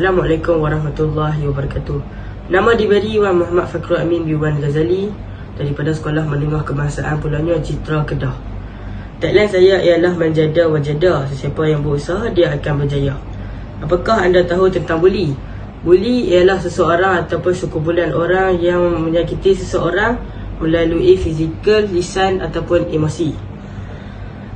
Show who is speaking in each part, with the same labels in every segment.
Speaker 1: Assalamualaikum warahmatullahi wabarakatuh. Nama diberi Wan Muhammad Fakhrul Amin Biwan Ghazali daripada Sekolah Menengah Kebangsaan Pulau Citra Kedah. Tagline saya ialah menjada wajada. Sesiapa yang berusaha dia akan berjaya. Apakah anda tahu tentang buli? Buli ialah seseorang ataupun sekumpulan orang yang menyakiti seseorang melalui fizikal, lisan ataupun emosi.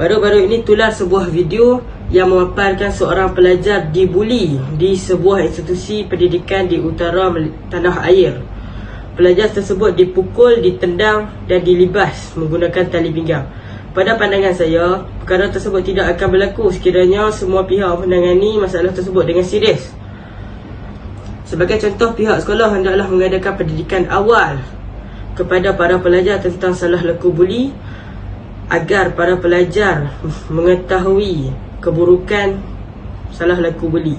Speaker 1: Baru-baru ini tular sebuah video yang memaparkan seorang pelajar dibuli di sebuah institusi pendidikan di utara tanah air. Pelajar tersebut dipukul, ditendang dan dilibas menggunakan tali pinggang. Pada pandangan saya, perkara tersebut tidak akan berlaku sekiranya semua pihak menangani masalah tersebut dengan serius. Sebagai contoh, pihak sekolah hendaklah mengadakan pendidikan awal kepada para pelajar tentang salah laku buli agar para pelajar mengetahui keburukan salah laku beli.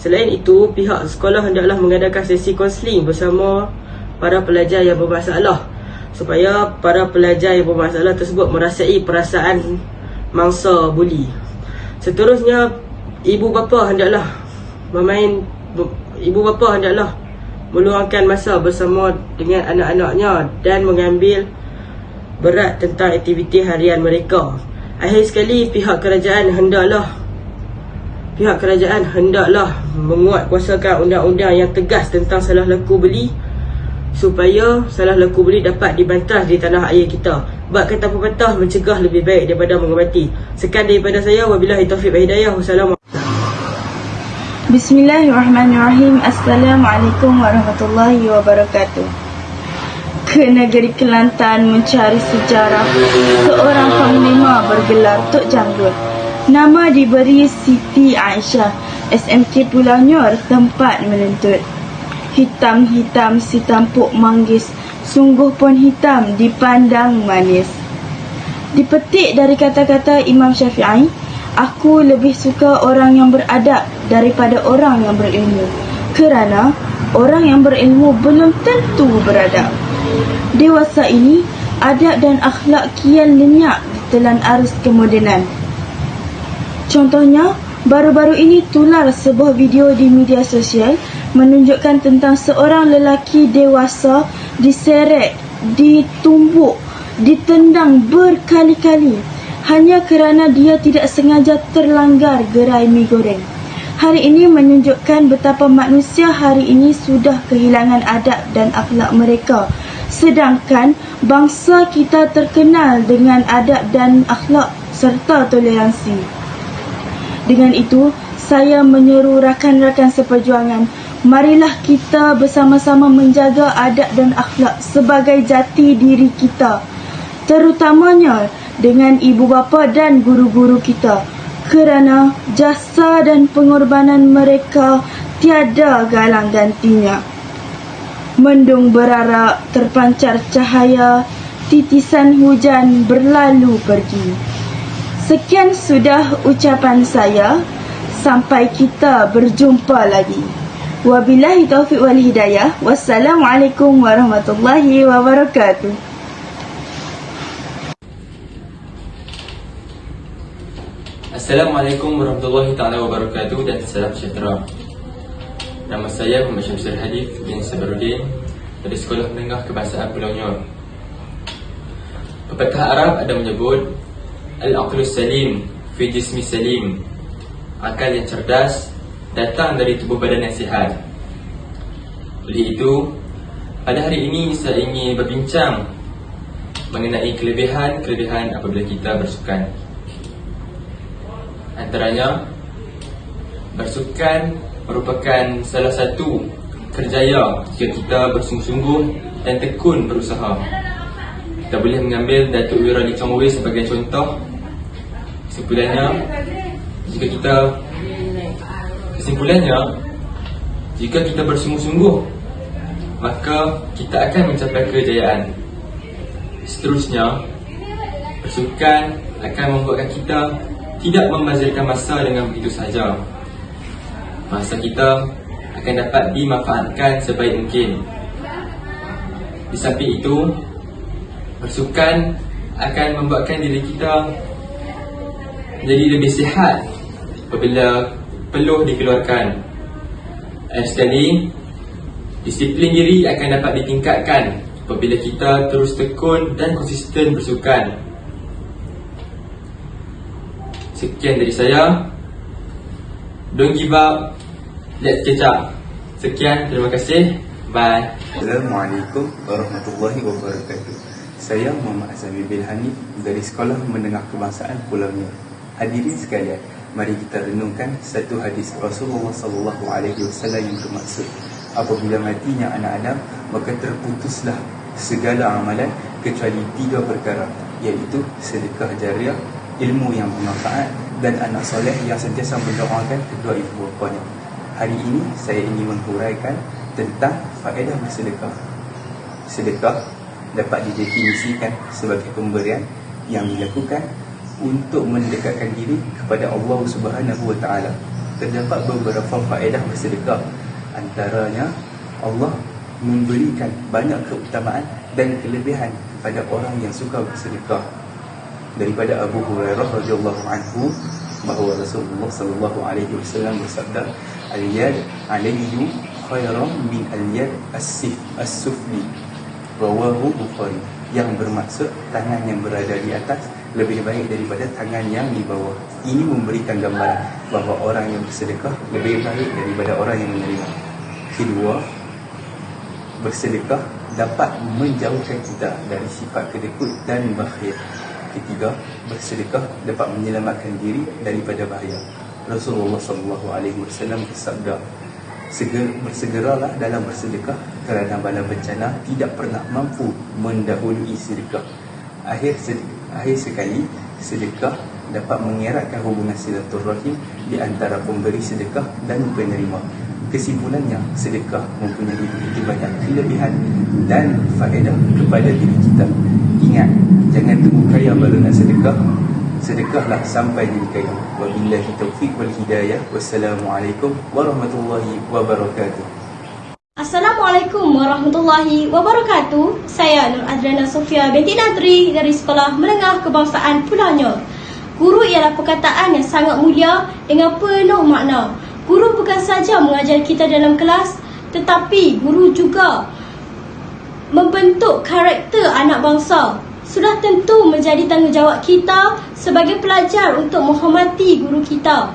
Speaker 1: Selain itu, pihak sekolah hendaklah mengadakan sesi konseling bersama para pelajar yang bermasalah supaya para pelajar yang bermasalah tersebut merasai perasaan mangsa buli. Seterusnya, ibu bapa hendaklah memain ibu bapa hendaklah meluangkan masa bersama dengan anak-anaknya dan mengambil berat tentang aktiviti harian mereka. Akhir sekali pihak kerajaan hendaklah pihak kerajaan hendaklah menguatkuasakan undang-undang yang tegas tentang salah laku beli supaya salah laku beli dapat dibantah di tanah air kita. Bab kata pepatah mencegah lebih baik daripada mengobati. Sekian daripada saya wabillahi taufiq wal hidayah. Wassalamualaikum.
Speaker 2: Bismillahirrahmanirrahim. Assalamualaikum warahmatullahi wabarakatuh ke negeri Kelantan mencari sejarah seorang panglima bergelar Tok Janggut. Nama diberi Siti Aisyah, SMK Pulau Nyor tempat menuntut. Hitam-hitam si tampuk manggis, sungguh pun hitam dipandang manis. Dipetik dari kata-kata Imam Syafi'i, aku lebih suka orang yang beradab daripada orang yang berilmu. Kerana orang yang berilmu belum tentu beradab. Dewasa ini, adab dan akhlak kian lenyap telan arus kemodenan. Contohnya, baru-baru ini tular sebuah video di media sosial menunjukkan tentang seorang lelaki dewasa diseret, ditumbuk, ditendang berkali-kali hanya kerana dia tidak sengaja terlanggar gerai mi goreng. Hari ini menunjukkan betapa manusia hari ini sudah kehilangan adab dan akhlak mereka Sedangkan bangsa kita terkenal dengan adab dan akhlak serta toleransi. Dengan itu, saya menyeru rakan-rakan seperjuangan, marilah kita bersama-sama menjaga adab dan akhlak sebagai jati diri kita. Terutamanya dengan ibu bapa dan guru-guru kita. Kerana jasa dan pengorbanan mereka tiada galang gantinya. Mendung berarak terpancar cahaya Titisan hujan berlalu pergi. Sekian sudah ucapan saya. Sampai kita berjumpa lagi. Wabillahi taufiq wal hidayah. Wassalamualaikum warahmatullahi wabarakatuh.
Speaker 3: Assalamualaikum warahmatullahi taala wabarakatuh dan salam sejahtera. Nama saya Muhammad Syamsul Hadif bin Sabarudin dari Sekolah Menengah Kebangsaan Pulau Nyor. Pepatah Arab ada menyebut Al-Aqlus Salim fi Jismi Salim Akal yang cerdas datang dari tubuh badan yang sihat Oleh itu, pada hari ini saya ingin berbincang mengenai kelebihan-kelebihan apabila kita bersukan Antaranya, bersukan merupakan salah satu kerjaya jika kita bersungguh-sungguh dan tekun berusaha. Kita boleh mengambil Datuk Wira Lee Chong Wei sebagai contoh. Kesimpulannya, jika kita kesimpulannya, jika kita bersungguh-sungguh, maka kita akan mencapai kejayaan. Seterusnya, bersukan akan membuatkan kita tidak membazirkan masa dengan begitu saja masa kita akan dapat dimanfaatkan sebaik mungkin. Di samping itu, bersukan akan membuatkan diri kita menjadi lebih sihat apabila peluh dikeluarkan. Dan sekali, disiplin diri akan dapat ditingkatkan apabila kita terus tekun dan konsisten bersukan. Sekian dari saya. Don't give up. Let's catch up. Sekian, terima kasih. Bye.
Speaker 4: Assalamualaikum warahmatullahi wabarakatuh. Saya Muhammad Azami Bilhani dari Sekolah Menengah Kebangsaan Pulau Nyor. Hadirin sekalian, mari kita renungkan satu hadis Rasulullah sallallahu alaihi wasallam yang bermaksud apabila matinya anak Adam maka terputuslah segala amalan kecuali tiga perkara iaitu sedekah jariah, ilmu yang bermanfaat dan anak soleh yang sentiasa mendoakan kedua ibu bapanya. Hari ini saya ingin menghuraikan tentang faedah bersedekah. Sedekah dapat didefinisikan sebagai pemberian yang dilakukan untuk mendekatkan diri kepada Allah Subhanahu Wa Taala. Terdapat beberapa faedah bersedekah. Antaranya Allah memberikan banyak keutamaan dan kelebihan kepada orang yang suka bersedekah. Daripada Abu Hurairah radhiyallahu anhu bahawa Rasulullah sallallahu alaihi wasallam bersabda, "Al-yad alayhi khairan min al-yad as-sif as-sufli." Rawahu Bukhari yang bermaksud tangan yang berada di atas lebih baik daripada tangan yang di bawah. Ini memberikan gambaran bahawa orang yang bersedekah lebih baik daripada orang yang menerima. Kedua, bersedekah dapat menjauhkan kita dari sifat kedekut dan bakhil. Ketiga, bersedekah dapat menyelamatkan diri daripada bahaya. Rasulullah sallallahu alaihi wasallam bersabda, Seger, bersegeralah dalam bersedekah kerana bala bencana tidak pernah mampu mendahului sedekah. Akhir akhir sekali, sedekah dapat mengeratkan hubungan silaturahim di antara pemberi sedekah dan penerima. Kesimpulannya, sedekah mempunyai begitu banyak kelebihan dan faedah kepada diri kita. Ingat, jangan tunggu kaya baru nak sedekah. Sedekahlah sampai jadi kaya. Wabillahi taufiq wal hidayah. Wassalamualaikum warahmatullahi wabarakatuh.
Speaker 5: Assalamualaikum warahmatullahi wabarakatuh. Saya Nur Adriana Sofia binti Nadri dari Sekolah Menengah Kebangsaan Pulau. Guru ialah perkataan yang sangat mulia dengan penuh makna. Guru bukan saja mengajar kita dalam kelas tetapi guru juga membentuk karakter anak bangsa. Sudah tentu menjadi tanggungjawab kita sebagai pelajar untuk menghormati guru kita.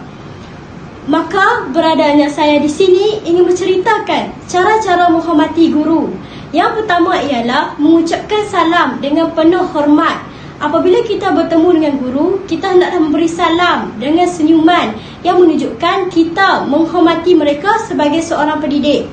Speaker 5: Maka beradanya saya di sini ingin menceritakan cara-cara menghormati guru. Yang pertama ialah mengucapkan salam dengan penuh hormat. Apabila kita bertemu dengan guru, kita hendaklah memberi salam dengan senyuman yang menunjukkan kita menghormati mereka sebagai seorang pendidik.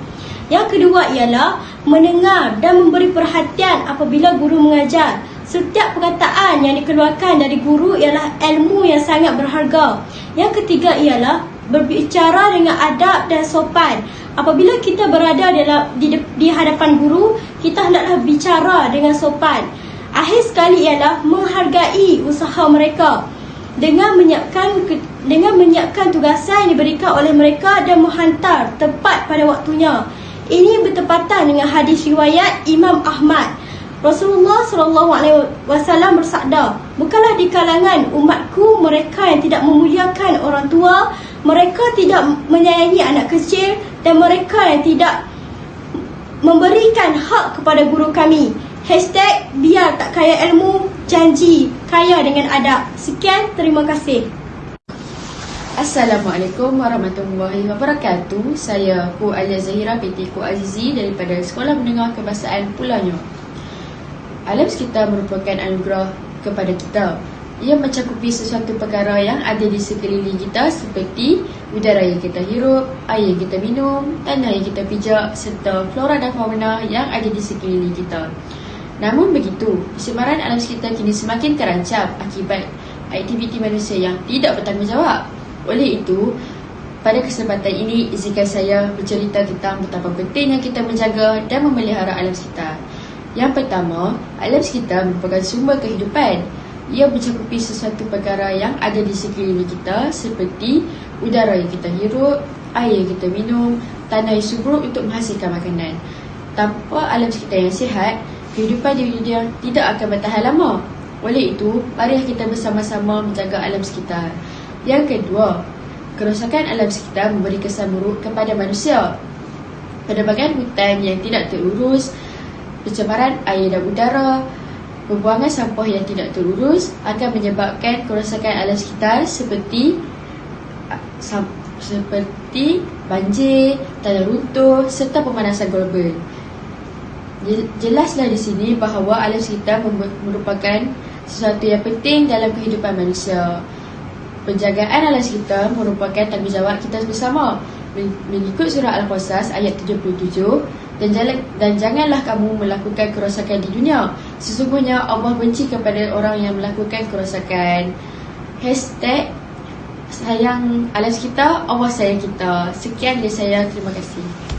Speaker 5: Yang kedua ialah mendengar dan memberi perhatian apabila guru mengajar. Setiap perkataan yang dikeluarkan dari guru ialah ilmu yang sangat berharga. Yang ketiga ialah berbicara dengan adab dan sopan. Apabila kita berada dalam di, di hadapan guru, kita hendaklah bicara dengan sopan. Akhir sekali ialah menghargai usaha mereka dengan menyiapkan dengan menyiapkan tugasan yang diberikan oleh mereka dan menghantar tepat pada waktunya. Ini bertepatan dengan hadis riwayat Imam Ahmad. Rasulullah sallallahu alaihi wasallam bersabda, "Bukanlah di kalangan umatku mereka yang tidak memuliakan orang tua, mereka tidak menyayangi anak kecil dan mereka yang tidak memberikan hak kepada guru kami." Hashtag biar tak kaya ilmu, janji kaya dengan adab. Sekian, terima kasih.
Speaker 6: Assalamualaikum warahmatullahi wabarakatuh. Saya Pu Alia Zahira binti Ku Azizi daripada Sekolah Menengah Kebahasaan Pulau Nyor. Alam sekitar merupakan anugerah kepada kita. Ia mencakupi sesuatu perkara yang ada di sekeliling kita seperti udara yang kita hirup, air yang kita minum, tanah yang kita pijak serta flora dan fauna yang ada di sekeliling kita. Namun begitu, pencemaran alam sekitar kini semakin terancam akibat aktiviti manusia yang tidak bertanggungjawab. Oleh itu, pada kesempatan ini, izinkan saya bercerita tentang betapa pentingnya kita menjaga dan memelihara alam sekitar. Yang pertama, alam sekitar merupakan sumber kehidupan. Ia mencakupi sesuatu perkara yang ada di sekeliling kita seperti udara yang kita hirup, air yang kita minum, tanah yang subur untuk menghasilkan makanan. Tanpa alam sekitar yang sihat, kehidupan di dunia tidak akan bertahan lama. Oleh itu, mari kita bersama-sama menjaga alam sekitar. Yang kedua, kerosakan alam sekitar memberi kesan buruk kepada manusia. penebangan hutan yang tidak terurus, pencemaran air dan udara, pembuangan sampah yang tidak terurus akan menyebabkan kerosakan alam sekitar seperti seperti banjir, tanah runtuh serta pemanasan global. Je- Jelaslah di sini bahawa alam sekitar merupakan sesuatu yang penting dalam kehidupan manusia. Penjagaan alam sekitar merupakan tanggungjawab kita bersama. Men- Mengikut surah Al-Qasas ayat 77 dan, jalan, dan janganlah kamu melakukan kerosakan di dunia. Sesungguhnya Allah benci kepada orang yang melakukan kerosakan. Hashtag sayang alam sekitar, Allah sayang kita. Sekian dari saya. Terima kasih.